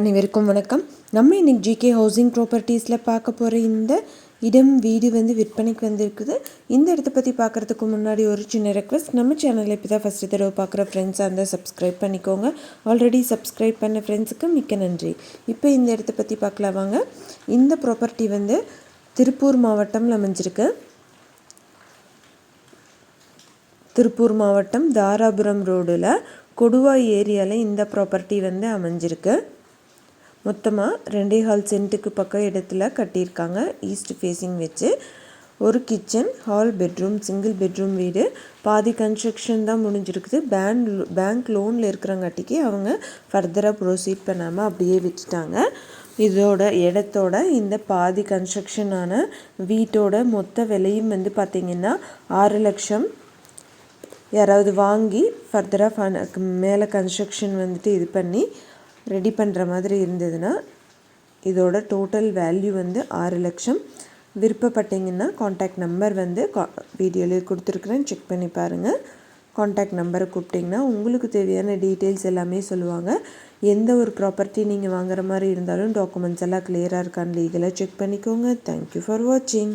அனைவருக்கும் வணக்கம். நம்ம இன்றைக்கி ஜிகே ஹவுசிங் ப்ராப்பர்ட்டிஸில் பார்க்க போகிற இந்த இடம் வீடு வந்து விற்பனைக்கு வந்திருக்குது. இந்த இடத்த பற்றி பார்க்குறதுக்கு முன்னாடி ஒரு சின்ன ரெக்வஸ்ட் நம்ம சேனலில் இப்போ தான் ஃபஸ்ட்டு தடவை பார்க்குற ஃப்ரெண்ட்ஸாக இருந்தால் சப்ஸ்கிரைப் பண்ணிக்கோங்க. ஆல்ரெடி சப்ஸ்கிரைப் பண்ண ஃப்ரெண்ட்ஸுக்கு மிக்க நன்றி. இப்போ இந்த இடத்த பற்றி பார்க்கலாம் வாங்க. இந்த ப்ராப்பர்ட்டி வந்து திருப்பூர் மாவட்டம்ல அமைஞ்சிருக்கு. திருப்பூர் மாவட்டம் தாராபுரம் ரோடில் கொடுவாய் ஏரியாவில் இந்த ப்ராப்பர்ட்டி வந்து அமைஞ்சிருக்கு. மொத்தமாக ரெண்டே ஹால் சென்ட்டுக்கு பக்கம் இடத்துல கட்டியிருக்காங்க. ஈஸ்ட் ஃபேஸிங் வச்சு ஒரு kitchen hall bedroom single bedroom வீடு. பாதி கன்ஸ்ட்ரக்ஷன் தான் முடிஞ்சிருக்குது. பேங்க் பேங்க் லோனில் இருக்கிறங்காட்டிக்கு அவங்க ஃபர்தராக ப்ரொசீட் பண்ணாமல் அப்படியே விட்டுட்டாங்க. இதோட இடத்தோட இந்த பாதி கன்ஸ்ட்ரக்ஷனான வீட்டோட மொத்த விலையும் வந்து பார்த்திங்கன்னா ஆறு லட்சம். யாராவது வாங்கி ஃபர்தராக ஃபன் மேலே கன்ஸ்ட்ரக்ஷன் வந்துட்டு இது பண்ணி ரெடி பண்ணுற மாதிரி இருந்ததுன்னா இதோட டோட்டல் வேல்யூ வந்து ஆறு லட்சம். விருப்பப்பட்டீங்கன்னா காண்டாக்ட் நம்பர் வந்து கா வீடியோவில் கொடுத்துருக்குறேன். செக் பண்ணி பாருங்கள் காண்டாக்ட் நம்பரை கூப்பிட்டிங்கன்னா உங்களுக்கு தேவையான டீட்டெயில்ஸ் எல்லாமே சொல்லுவாங்க. எந்த ஒரு ப்ராப்பர்ட்டி நீங்கள் வாங்குற மாதிரி இருந்தாலும் டாக்குமெண்ட்ஸ் எல்லாம் கிளியராக இருக்கான்னு லீகலாக செக் பண்ணிக்கோங்க. தேங்க்யூ ஃபார் வாட்சிங்